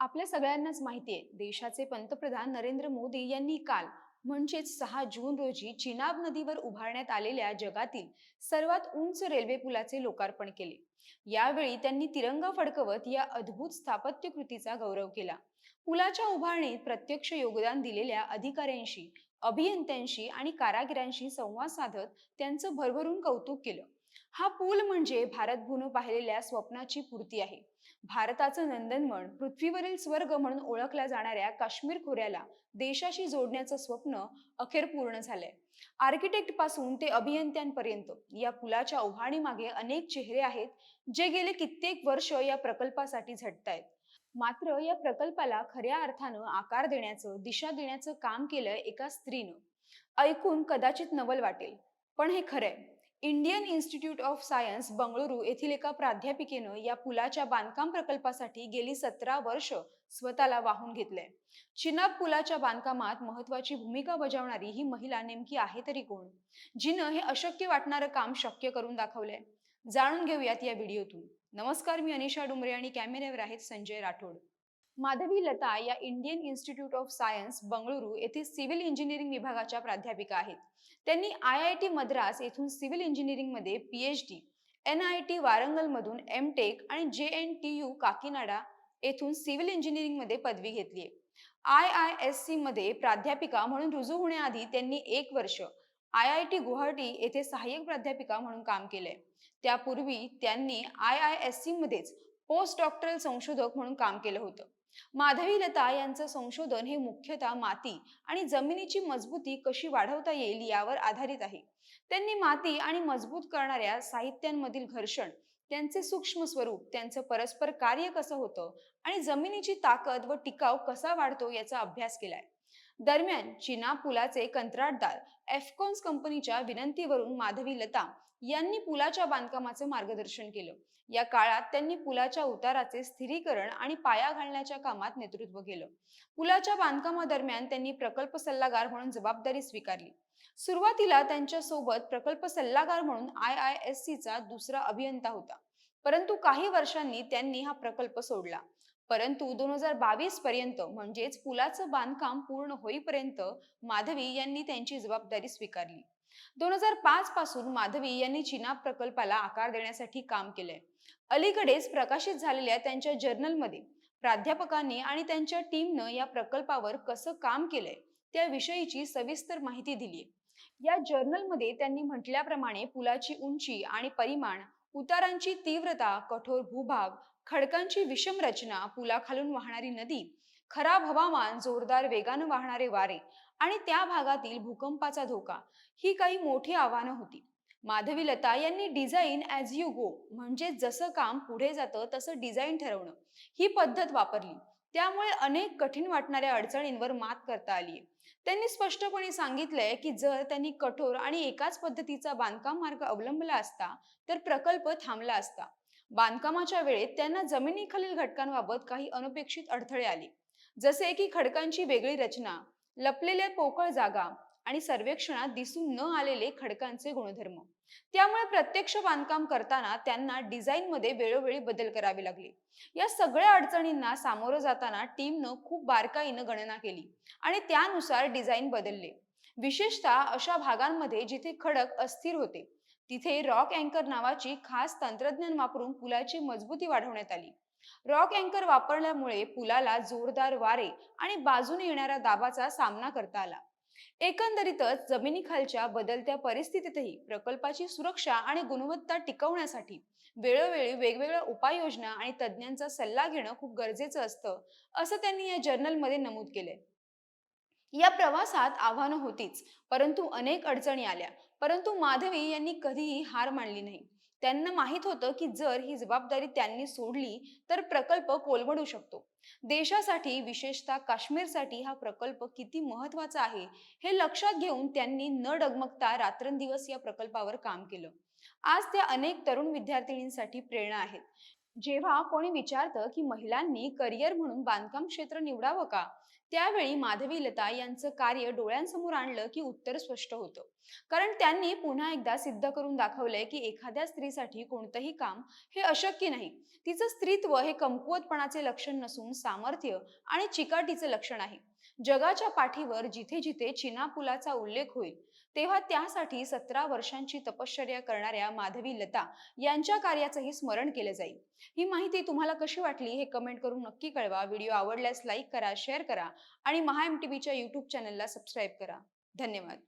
आपल्या सगळ्यांनाच माहिती आहे देशाचे पंतप्रधान नरेंद्र मोदी यांनी काल म्हणजेच सहा जून रोजी चिनाब नदीवर उभारण्यात आलेल्या जगातील सर्वात उंच रेल्वे पुलाचे लोकार्पण केले. यावेळी त्यांनी तिरंगा फडकवत या अद्भुत स्थापत्यकृतीचा गौरव केला. पुलाच्या उभारणीत प्रत्यक्ष योगदान दिलेल्या अधिकाऱ्यांशी अभियंत्यांशी आणि कारागिरांशी संवाद साधत त्यांचं भरभरून कौतुक केलं. हा पूल म्हणजे भारतभून पाहिलेल्या स्वप्नाची पूर्ती आहे. भारताचं नंदनवन पृथ्वीवरील स्वर्ग म्हणून ओळखल्या जाणाऱ्या काश्मीर खोऱ्याला देशाशी जोडण्याचं स्वप्न अखेर पूर्ण झालंय. आर्किटेक्टपासून ते अभियंत्यांपर्यंत या पुलाच्या उभारणीमागे अनेक चेहरे आहेत जे गेले कित्येक वर्ष या प्रकल्पासाठी झटतायत. मात्र या प्रकल्पाला खऱ्या अर्थानं आकार देण्याचं दिशा देण्याचं काम केलंय एका स्त्रीनं. ऐकून कदाचित नवल वाटेल पण हे खरंय. Indian Institute of Science Bengaluru येथील एका प्राध्यापिकेनं या पुलाच्या बांधकाम प्रकल्पासाठी गेली सतरा वर्ष स्वतःला वाहून घेतलंय. चिनाब पुलाच्या बांधकामात महत्वाची भूमिका बजावणारी ही महिला नेमकी आहे तरी कोण? जिनं हे अशक्य वाटणारं काम शक्य करून दाखवलंय. जाणून घेऊयात या व्हिडिओतून. नमस्कार मी अनिशा डुमरे आणि कॅमेऱ्यावर आहेत संजय राठोड. माधवी लता या Indian Institute of Science Bengaluru येथे सिव्हिल इंजिनिअरिंग विभागाच्या प्राध्यापिका आहेत. त्यांनी आय आय टी मद्रास येथून सिव्हिल इंजिनिअरिंगमध्ये PhD N I T वारंगलमधून एम टेक आणि J N T U Kakinada येथून सिव्हिल इंजिनिअरिंगमध्ये पदवी घेतली आहे. आय आय एस सी मध्ये प्राध्यापिका म्हणून रुजू होण्याआधी त्यांनी एक वर्ष आय आय टी गुवाहाटी येथे सहाय्यक प्राध्यापिका म्हणून काम केलंय. त्यापूर्वी त्यांनी आय आय एस सी मध्येच पोस्ट डॉक्टरल संशोधक म्हणून काम केलं होतं. माधवी लता यांचं संशोधन हे मुख्यतः माती आणि जमिनीची मजबूती कशी वाढवता येईल यावर आधारित आहे. त्यांनी माती आणि मजबूत करणाऱ्या साहित्यांमधील घर्षण त्यांचे सूक्ष्म स्वरूप त्यांचं परस्पर कार्य कसं होतं आणि जमिनीची ताकद व टिकाव कसा वाढतो याचा अभ्यास केलाय. दरम्यान चिना पुलाचे कंत्राटदार एफकॉन्स कंपनीच्या विनंतीवरून माधवी लता यांनी पुलाच्या बांधकामाचे मार्गदर्शन केलं. या काळात त्यांनी पुलाच्या उताराचे स्थिरीकरण आणि पाया घालण्याच्या कामात नेतृत्व केलं. पुलाच्या बांधकामादरम्यान त्यांनी प्रकल्प सल्लागार म्हणून जबाबदारी स्वीकारली. सुरुवातीला त्यांच्यासोबत प्रकल्प सल्लागार म्हणून आय आय एस चा दुसरा अभियंता होता. परंतु काही वर्षांनी त्यांनी हा प्रकल्प सोडला. परंतु दोन हजार बावीस पर्यंत म्हणजेच पुलाचं बांधकाम पूर्ण होईपर्यंत माधवी यांनी त्यांची जबाबदारी स्वीकारली. दोन हजार पाच पासून माधवी यांनी चिनाब प्रकल्पाला आकार देण्यासाठी काम केलंय. अलीकडेच प्रकाशित झालेल्या त्यांच्या जर्नलमध्ये प्राध्यापकांनी आणि त्यांच्या टीमनं या प्रकल्पावर कसं काम केलंय त्याविषयीची सविस्तर माहिती दिली या जर्नलमध्ये त्यांनी म्हटल्याप्रमाणे पुलाची उंची आणि परिमाण उतारांची तीव्रता कठोर भूभाग खडकांची विषम रचना पुलाखालून वाहणारी नदी खराब हवामान जोरदार वेगानं वाहणारे वारे आणि त्या भागातील भूकंपाचा धोका ही काही मोठी आव्हानं होती. माधवी लता यांनी डिझाईन ॲज यू गो म्हणजे जसं काम पुढे जातं तसं डिझाईन ठरवणं ही पद्धत वापरली. त्यामुळे अनेक कठीण वाटणाऱ्या अडचणींवर मात करता आली त्यांनी स्पष्टपणे सांगितलंय की जर त्यांनी कठोर आणि एकाच पद्धतीचा बांधकाम मार्ग अवलंबला असता तर प्रकल्प थांबला असता. बांधकामाच्या वेळेत त्यांना जमिनीखालील घटकांबाबत काही अनपेक्षित अडथळे आले. जसे की खडकांची वेगळी रचना लपलेल्या पोकळ जागा आणि सर्वेक्षणात दिसून न आलेले खडकांचे गुणधर्म. त्यामुळे प्रत्यक्ष बांधकाम करताना त्यांना डिझाईन मध्ये वेळोवेळी बदल करावे लागले. या सगळ्या अडचणींना सामोरं जाताना टीमनं खूप बारकाईनं गणना केली आणि त्यानुसार डिझाईन बदलले. विशेषतः अशा भागांमध्ये जिथे खडक अस्थिर होते तिथे रॉक अँकर नावाची खास तंत्रज्ञान वापरून पुलाची मजबूती वाढवण्यात आली. रॉक अँकर वापरल्यामुळे पुलाला जोरदार वारे आणि बाजूने येणाऱ्या दाबाचा सामना करता आला. एकंदरीतच जमिनीखालच्या बदलत्या परिस्थितीतही प्रकल्पाची सुरक्षा आणि गुणवत्ता टिकवण्यासाठी वेळोवेळी वेगवेगळ्या उपाययोजना आणि तज्ज्ञांचा सल्ला घेणं खूप गरजेचं असतं असं त्यांनी या जर्नलमध्ये नमूद केलंय. या प्रवासात आव्हानं होतीच परंतु अनेक अडचणी आल्या. परंतु माधवी यांनी कधीही हार मानली नाही. त्यांना माहीत होतं की जर ही जबाबदारी त्यांनी सोडली तर प्रकल्प कोलमडू शकतो. देशासाठी विशेषतः काश्मीरसाठी हा प्रकल्प किती महत्त्वाचा आहे हे लक्षात घेऊन त्यांनी न डगमगता रात्रंदिवस या प्रकल्पावर काम केलं. आज त्या अनेक तरुण विद्यार्थिनींसाठी प्रेरणा आहेत. जेव्हा कोणी विचारतं की महिलांनी करिअर म्हणून बांधकाम क्षेत्र निवडावं का? त्यावेळी माधवी लता यांचं कार्य डोळ्यांसमोर आणलं की उत्तर स्पष्ट होतं. कारण त्यांनी पुन्हा एकदा सिद्ध करून दाखवलंय की एखाद्या स्त्रीसाठी कोणतंही काम हे अशक्य नाही. तिचं स्त्रीत्व हे कमकुवतपणाचे लक्षण नसून सामर्थ्य आणि चिकाटीचं लक्षण आहे. जगाच्या पाठीवर जिथे जिथे चिना पुलाचा उल्लेख होईल तेव्हा त्यासाठी सतरा वर्षांची तपश्चर्या करणाऱ्या माधवी लता यांच्या कार्याचंही स्मरण केलं जाईल. ही माहिती तुम्हाला कशी वाटली हे कमेंट करून नक्की कळवा. व्हिडिओ आवडल्यास लाईक करा शेअर करा आणि महा एम टी व्हीच्या यूट्यूब चॅनलला सबस्क्राईब करा. धन्यवाद.